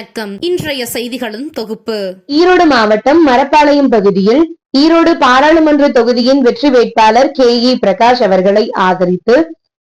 வணக்கம். இன்றைய செய்திகளின் தொகுப்பு. ஈரோடு மாவட்டம் மரப்பாளையம் பகுதியில் ஈரோடு பாராளுமன்ற தொகுதியின் வெற்றி வேட்பாளர் கே இ பிரகாஷ் அவர்களை ஆதரித்து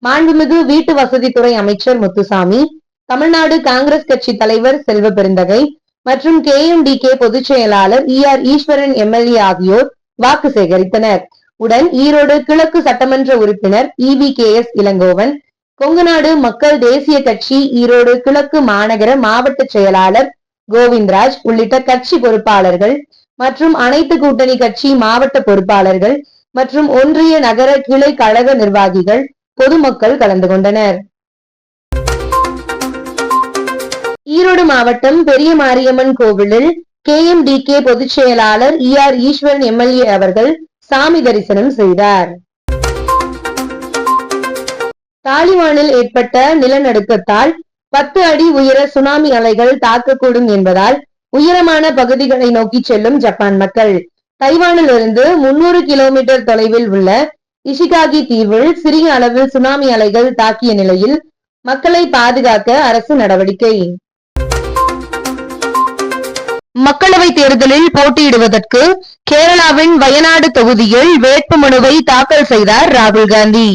மாண்புமிகு வீட்டு வசதித்துறை அமைச்சர் முத்துசாமி தமிழ்நாடு காங்கிரஸ் கட்சி தலைவர் செல்வ பெருந்தகை மற்றும் கே எம் டி கே பொதுச் செயலாளர் இ ஆர் ஈஸ்வரன் எம்எல்ஏ ஆகியோர் வாக்கு சேகரித்தனர். உடன் ஈரோடு கிழக்கு சட்டமன்ற உறுப்பினர் E V K S Elangovan Kongunadu Makkal Desiya Katchi Erode கிழக்கு மாநகர மாவட்ட செயலாளர் கோவிந்தராஜ் உள்ளிட்ட கட்சி பொறுப்பாளர்கள் மற்றும் அனைத்து கூட்டணி கட்சி மாவட்ட பொறுப்பாளர்கள் மற்றும் ஒன்றிய நகர கிளை கழக நிர்வாகிகள் பொதுமக்கள் கலந்து கொண்டனர். ஈரோடு மாவட்டம் பெரிய மாரியம்மன் கோவிலில் கே எம் டி கே பொதுச் செயலாளர் இ ஆர் ஈஸ்வரன் எம்எல்ஏ அவர்கள் சாமி தரிசனம் செய்தார். தாலிவானில் ஏற்பட்ட நிலநடுக்கத்தால் பத்து அடி உயர சுனாமி அலைகள் தாக்கக்கூடும் என்பதால் உயரமான பகுதிகளை நோக்கி செல்லும் ஜப்பான் மக்கள். தைவானில் இருந்து முன்னூறு கிலோமீட்டர் தொலைவில் உள்ள இஷிகாகி தீவில் சிறிய அளவில் சுனாமி அலைகள் தாக்கிய நிலையில் மக்களை பாதுகாக்க அரசு நடவடிக்கை. மக்களவை தேர்தலில் போட்டியிடுவதற்கு கேரளாவின் வயநாடு தொகுதியில் வேட்புமனுவை தாக்கல் செய்தார் ராகுல் காந்தி.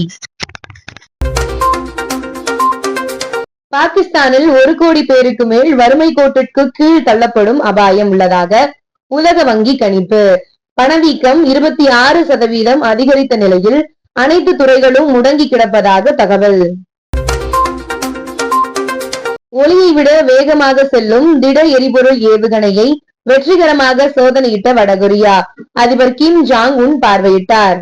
பாகிஸ்தானில் ஒரு கோடி பேருக்கு மேல் வறுமை கோட்டிற்கு கீழ் தள்ளப்படும் அபாயம் உள்ளதாக உலக வங்கி கணிப்பு. பணவீக்கம் இருபத்தி ஆறு சதவீதம் அதிகரித்த நிலையில் அனைத்து துறைகளும் முடங்கி கிடப்பதாக தகவல். ஒளியை விட வேகமாக செல்லும் திட எரிபொருள் ஏவுகணையை வெற்றிகரமாக சோதனையிட்ட வடகொரியா அதிபர் கிம் ஜாங் உன் பார்வையிட்டார்.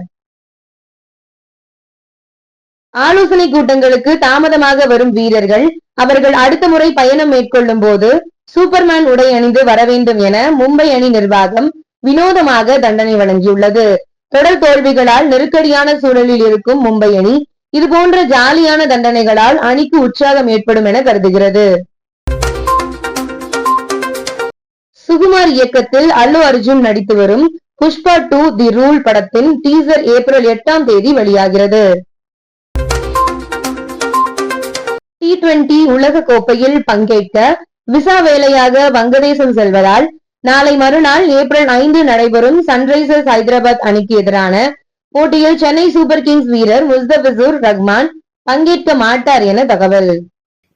ஆலோசனை கூட்டங்களுக்கு தாமதமாக வரும் வீரர்கள் அவர்கள் அடுத்த முறை பயணம் மேற்கொள்ளும் போது சூப்பர்மேன் உடை அணிந்து வர வேண்டும் என மும்பை அணி நிர்வாகம் வினோதமாக தண்டனை வழங்கியுள்ளது. தொடர் தோல்விகளால் நெருக்கடியான சூழலில் இருக்கும் மும்பை அணி இதுபோன்ற ஜாலியான தண்டனைகளால் அணிக்கு உற்சாகம் ஏற்படும் என கருதுகிறது. சுகுமார் இயக்கத்தில் அல்லு அர்ஜுன் நடித்து வரும் புஷ்பா டூ தி ரூல் படத்தின் டீசர் ஏப்ரல் எட்டாம் தேதி வெளியாகிறது. டுவெண்டி உலக கோப்பையில் பங்கேற்க விசா வேலையாக வங்கதேசம் செல்வதால் நாளை மறுநாள் ஏப்ரல் ஐந்து நடைபெறும் சன்ரைசர்ஸ் ஹைதராபாத் அணிக்கு எதிரான போட்டியில் சென்னை சூப்பர் கிங்ஸ் வீரர் முஸ்தபிசூர் ரஹ்மான் பங்கேற்க மாட்டார் என தகவல்.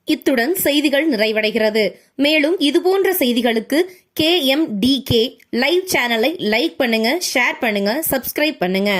இத்துடன் செய்திகள் நிறைவடைகிறது. மேலும் இதுபோன்ற செய்திகளுக்கு K M D K live சேனலை லைக் பண்ணுங்க ஷேர் பண்ணுங்க சப்ஸ்கிரைப் பண்ணுங்க.